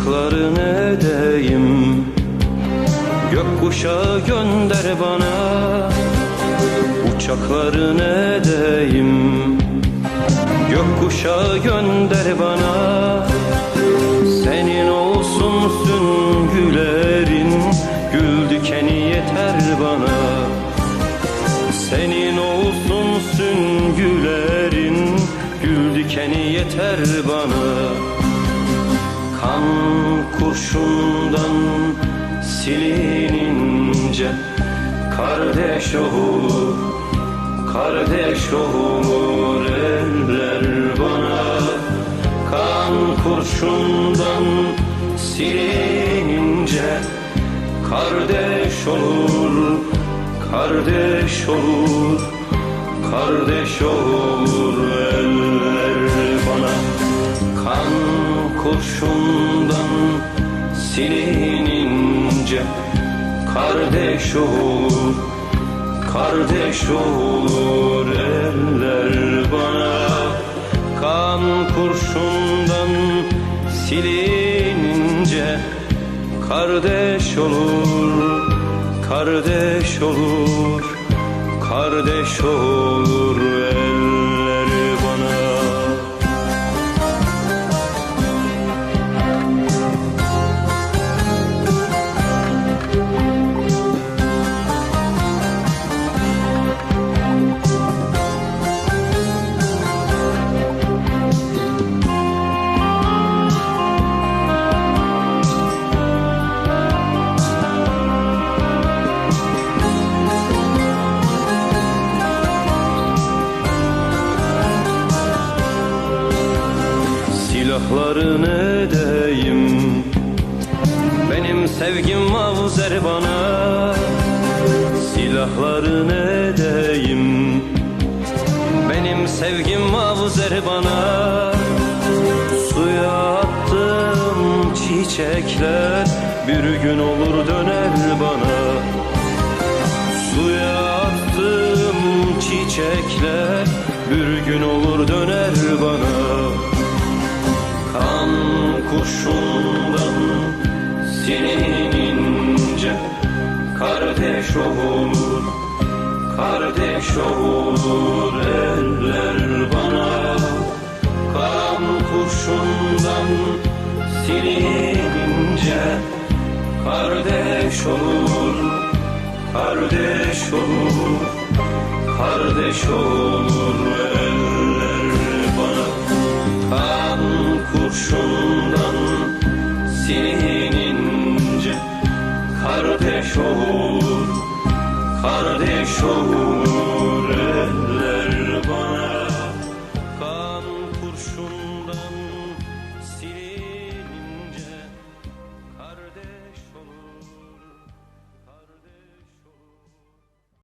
Uçakların edeyim Gökkuşağı gönder bana. Uçakların edeyim Gökkuşağı gönder bana. Senin olsun süngülerin. Gül dikeni yeter bana. Senin olsun süngülerin. Gül dikeni yeter bana Kan kurşundan silinince Kardeş olur, kardeş olur eller bana. Kan kurşundan silinince Kardeş olur, kardeş olur Kardeş olur kurşundan silinince Kardeş olur, kardeş olur eller bana. Kan kurşundan silinince Kardeş olur, kardeş olur Kardeş olur Silahların edeyim Benim sevgim mavzer bana Silahların edeyim Benim sevgim mavzer bana Suya attım çiçekler Bir gün olur döner bana. Suya attım çiçekler Bir gün olur döner kurşundan silinince Kardeş olur, kardeş olur eller bana. Kan kurşundan silinince Kardeş olur, kardeş olur Kardeş olur silinince